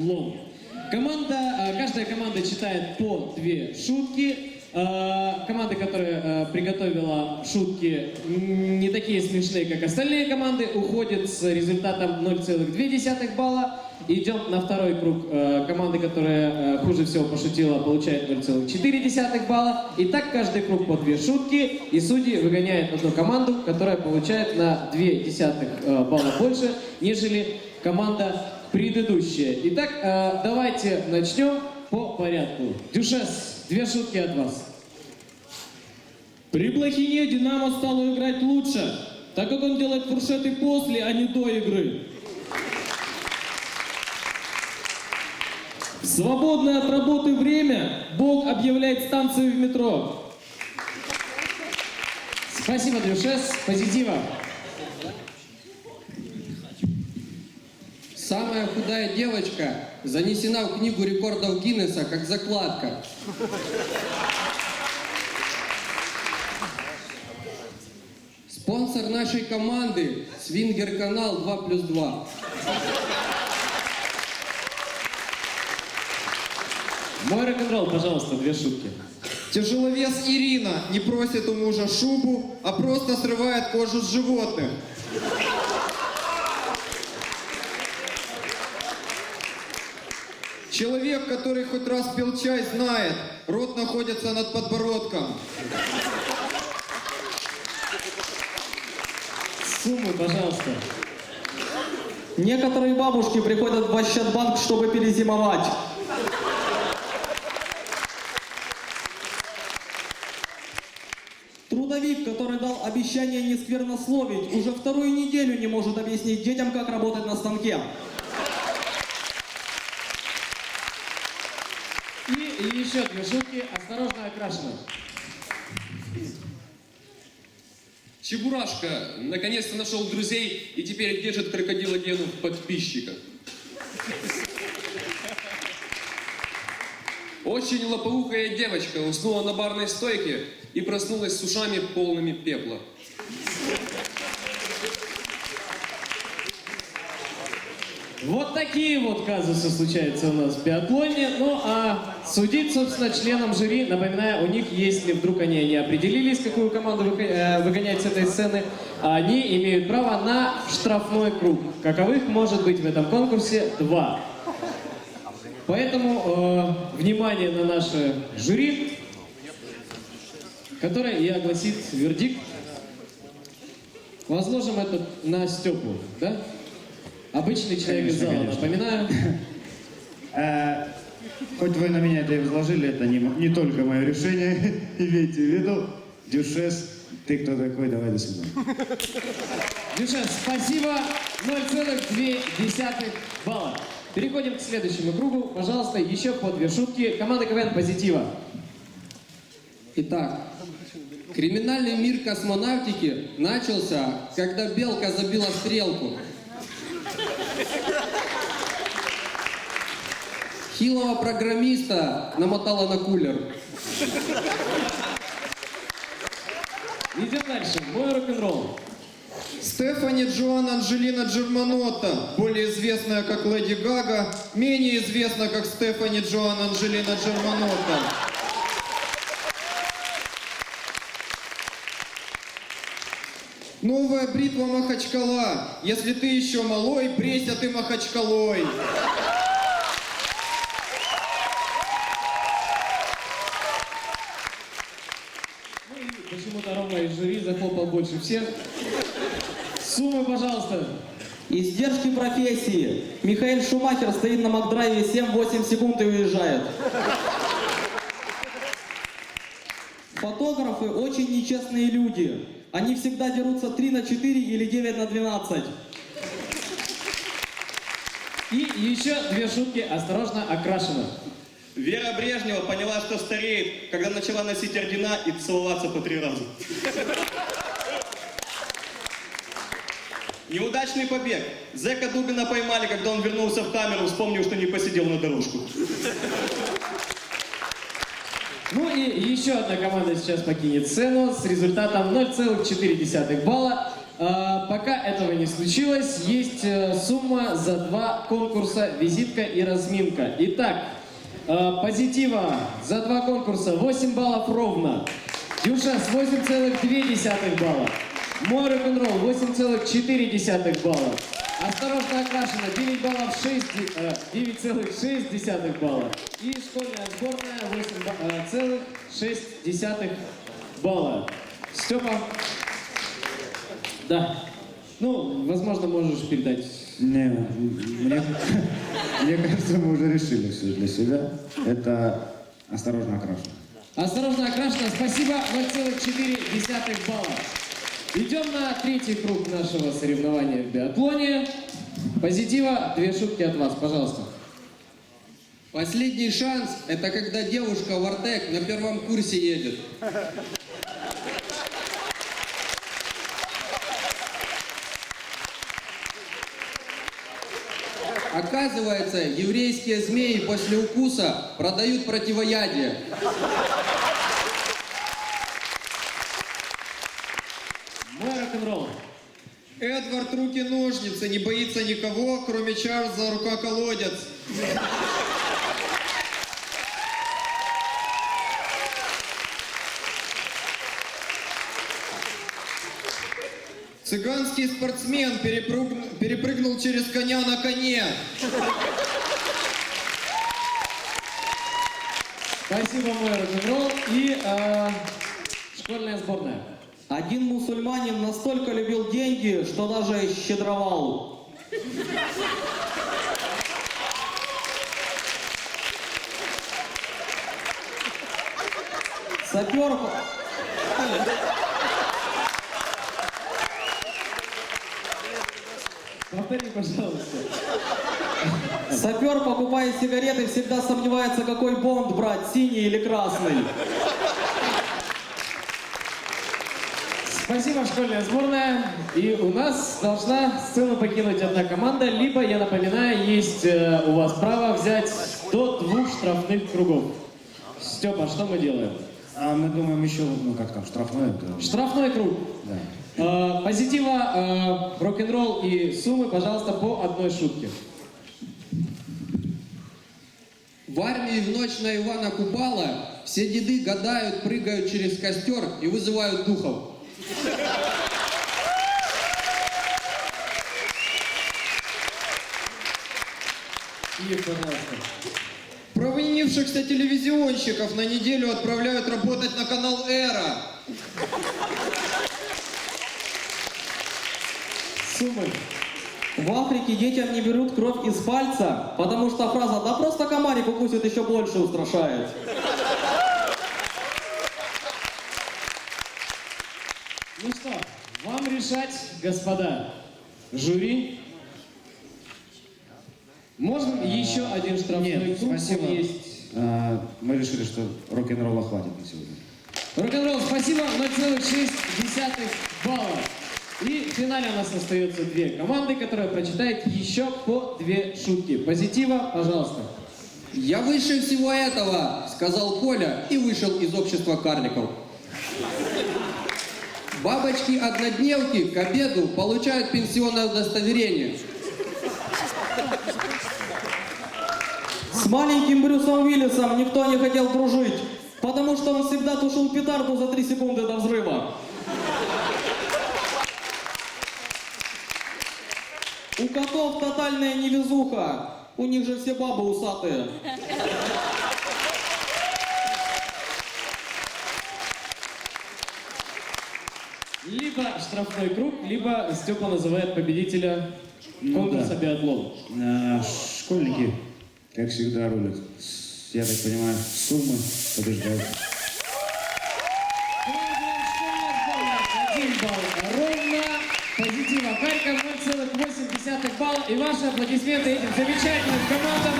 Лом. Команда, э, каждая команда читает по две шутки. Э, Команда, которая э, приготовила шутки не такие смешные, как остальные команды, уходит с результатом 0,2 балла. Идем на второй круг. Команда, которая хуже всего пошутила, получает 0,4 балла. И так каждый круг по две шутки. И судьи выгоняют одну команду, которая получает на 2 десятых э, балла больше, нежели команда предыдущая. Итак, э, давайте начнем по порядку. Дюшес, две шутки от вас. При Блохине Динамо стало играть лучше, так как он делает фуршеты после, а не до игры. В свободное от работы время Бог объявляет станцию в метро. Спасибо, Дюшес. Позитива. Самая худая девочка занесена в книгу рекордов Гиннесса как закладка. Спонсор нашей команды – Свингер-канал 2 плюс 2. Мой рок-н-ролл, пожалуйста, две шутки. Тяжеловес Ирина не просит у мужа шубу, а просто срывает кожу с животных. Человек, который хоть раз пил чай, знает, рот находится над подбородком. Суммы, пожалуйста. Некоторые бабушки приходят в Ощадбанк, чтобы перезимовать. Трудовик, который дал обещание не сквернословить, уже вторую неделю не может объяснить детям, как работать на станке. И, еще две шутки. Осторожно, окрашено. Чебурашка наконец-то нашел друзей и теперь держит крокодила Гену в подписчиках. Очень лопоухая девочка уснула на барной стойке и проснулась с ушами полными пепла. Вот такие вот казусы случаются у нас в биатлоне. Ну а судить, собственно, членам жюри, напоминаю, у них, если вдруг они не определились, какую команду э, выгонять с этой сцены, они имеют право на штрафной круг. Каковых может быть в этом конкурсе два. Поэтому э, внимание на наше жюри, которое и огласит вердикт. Возложим это на Степу, да? Обычный человек из зала, конечно. напоминаю. Э, Хоть вы на меня это и возложили, это не, м- не только мое решение. Имейте в виду, Дюшес, ты кто такой, давай до свидания. Дюша, спасибо. 0,2 балла. Переходим к следующему кругу. Пожалуйста, еще по две шутки. Команда КВН позитива. Итак, криминальный мир космонавтики начался, когда белка забила стрелку. Хилого программиста намотала на кулер. Идем дальше. Мой рок-н-ролл. Стефани Джоан Анджелина Джерманотта, более известная как Леди Гага, менее известна как Стефани Джоан Анджелина Джерманотта. Новая бритва Махачкала. Если ты еще малой, брейся ты Махачкалой. Ну и почему-то ровно из жюри захлопал больше всех. Суммы, пожалуйста. Издержки профессии. Михаил Шумахер стоит на Макдрайве 7-8 секунд и уезжает. Фотографы очень нечестные люди. Они всегда дерутся 3 на 4 или 9 на 12. И еще две шутки. Осторожно, окрашено. Вера Брежнева поняла, что стареет, когда начала носить ордена и целоваться по три раза. Неудачный побег. Зека Дубина поймали, когда он вернулся в камеру, вспомнил, что не посидел на дорожку. Ну и еще одна команда сейчас покинет сцену с результатом 0,4 балла. А, пока этого не случилось, есть э, сумма за два конкурса «Визитка» и «Разминка». Итак, э, позитива за два конкурса 8 баллов ровно. Дюша с 8,2 балла. Мой рок-н-ролл 8,4 балла. Осторожно окрашено 9 баллов 6, ди- э, 9,6 балла. И школьная сборная 8,6 балла. Степа. Да. Ну, возможно, можешь передать. Не, мне, мне кажется, мы уже решили все для себя. Это осторожно окрашено. Осторожно окрашено. Спасибо. 0,4 балла. Идем на третий круг нашего соревнования в биатлоне. Позитива. Две шутки от вас, пожалуйста. Последний шанс – это когда девушка в Артек на первом курсе едет. Оказывается, еврейские змеи после укуса продают противоядие. Мой рок-н-ролл. Эдвард руки-ножницы, не боится никого, кроме Чарльза рука-колодец. Цыганский спортсмен перепрыгнул, перепрыгнул через коня на коне. Спасибо, мой рок-н-ролл. И э, школьная сборная. Один мусульманин настолько любил деньги, что даже щедровал. Сапер, Повтори, пожалуйста. сапер, покупая сигареты, всегда сомневается, какой бонд брать, синий или красный. Спасибо, школьная сборная. И у нас должна сцену покинуть одна команда, либо, я напоминаю, есть э, у вас право взять до двух штрафных кругов. Степа, что мы делаем? А мы думаем еще, ну как там, штрафной. это- Штрафной круг. Да. Э, позитива, э, рок-н-ролл и суммы, пожалуйста, по одной шутке. В армии в ночь на Ивана Купала все деды гадают, прыгают через костер и вызывают духов. И, пожалуйста. Провинившихся телевизионщиков на неделю отправляют работать на канал Эра. Суммы. В Африке детям не берут кровь из пальца, потому что фраза «да просто комарик укусит» еще больше устрашает. Ну что, вам решать, господа. Жюри. Можем еще один штрафной Нет, круг? спасибо. Есть. А, мы решили, что рок-н-ролла хватит на сегодня. Рок-н-ролл, спасибо, 0,6 балла. И в финале у нас остается две команды, которые прочитают еще по две шутки. Позитива, пожалуйста. «Я выше всего этого», — сказал Коля и вышел из общества карликов. Бабочки-однодневки к обеду получают пенсионное удостоверение. С маленьким Брюсом Уиллисом никто не хотел дружить, потому что он всегда тушил петарду за три секунды до взрыва. У котов тотальная невезуха. У них же все бабы усатые. Либо штрафной круг, либо Степа называет победителя конкурса да. биатлон. А, школьники, как всегда, рулят. Я так понимаю, суммы побеждают. Один балл ровно. Позитива Харьков 0,8 балла. И ваши аплодисменты этим замечательным командам.